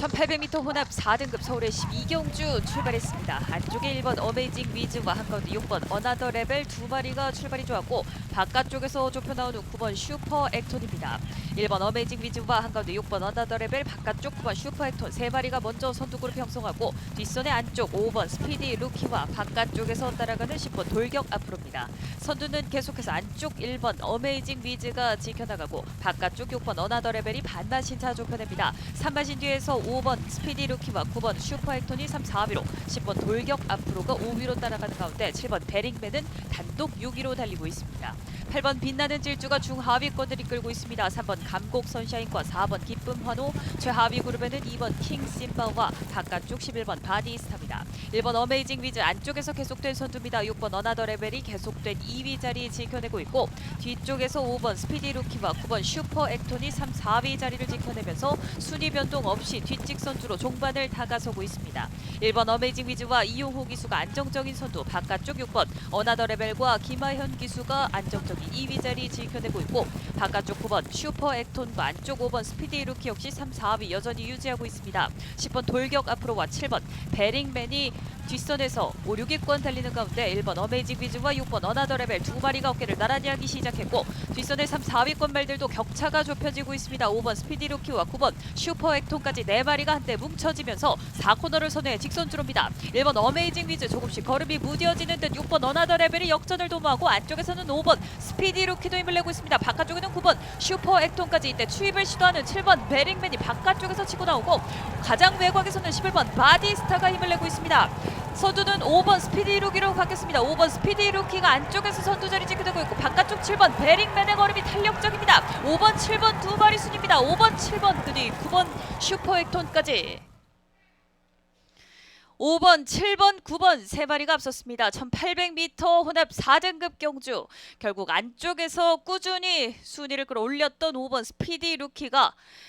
1800m 혼합 4등급 서울의 12경주 출발했습니다. 안쪽에 1번 어메이징 위즈와 한가운데 6번 어나더 레벨 두 마리가 출발이 좋았고 바깥쪽에서 좁혀 나오는 9번 슈퍼 액톤입니다. 1번 어메이징 위즈와 한가운데 6번 어나더 레벨 바깥쪽 9번 슈퍼 액톤 세 마리가 먼저 선두 그룹 형성하고 뒷선의 안쪽 5번 스피디 루키와 바깥쪽에서 따라가는 10번 돌격 앞으로입니다. 선두는 계속해서 안쪽 1번 어메이징 위즈가 지켜나가고 바깥쪽 6번 어나더 레벨이 반마신 차 좁혀냅니다. 3마신 뒤에서 5번 스피디 루키와 9번 슈퍼 액톤이 3, 4위로 10번 돌격 앞으로가 5위로 따라가는 가운데 7번 베링맨은 단독 6위로 달리고 있습니다. 8번 빛나는 질주가 중하위권을 이끌고 있습니다. 3번 감곡 선샤인과 4번 기쁨 환호, 최하위 그룹에는 2번 킹 심바와 바깥쪽 11번 바디스타입니다. 1번 어메이징 위즈 안쪽에서 계속된 선두입니다. 6번 어나더 레벨이 계속된 2위 자리 지켜내고 있고 뒤쪽에서 5번 스피디 루키와 9번 슈퍼 액톤이 3, 4위 자리를 지켜내면서 순위 변동 없이 뒷직 선두로 종반을 다가서고 있습니다. 1번 어메이징 위즈와 이용호 기수가 안정적인 선두, 바깥쪽 6번 어나더 레벨과 김하현 기수가 안정적인 2위 자리 지켜내고 있고 바깥쪽 9번 슈퍼 액톤과 안쪽 5번 스피디 루키 역시 3, 4위 여전히 유지하고 있습니다. 10번 돌격 앞으로와 7번 베링맨이 뒷선에서 5, 6위권 달리는 가운데 1번 어메이징 위즈와 6번 어나더 레벨 두 마리가 어깨를 나란히 하기 시작했고 뒷선의 3, 4위권 말들도 격차가 좁혀지고 있습니다. 5번 스피디 루키와 9번 슈퍼 액톤까지 네 마리가 한때 뭉쳐지면서 4코너를 선해 직선주로입니다. 1번 어메이징 위즈 조금씩 걸음이 무뎌지는 듯 6번 어나더 레벨이 역전을 도모하고 안쪽에서는 5번 스피디 루키도 힘을 내고 있습니다. 바깥쪽에는 9번 슈퍼 액톤까지 이때 추입을 시도하는 7번 베링맨이 바깥쪽에서 치고 나오고 가장 외곽에서는 11번 바디스타가 힘을 내고 있습니다. 선두는 5번 스피디 루키로 바뀌었습니다. 5번 스피디 루키가 안쪽에서 선두 자리 지켜되고 있고 바깥쪽 7번 베링맨의 걸음이 탄력적입니다. 5번 7번 두 마리 순입니다. 5번 7번 그 뒤 9번 슈퍼 액톤까지 5번, 7번, 9번 세 마리가 앞섰습니다. 1800m 혼합 4등급 경주. 결국 안쪽에서 꾸준히 순위를 끌어올렸던 5번 스피디 루키가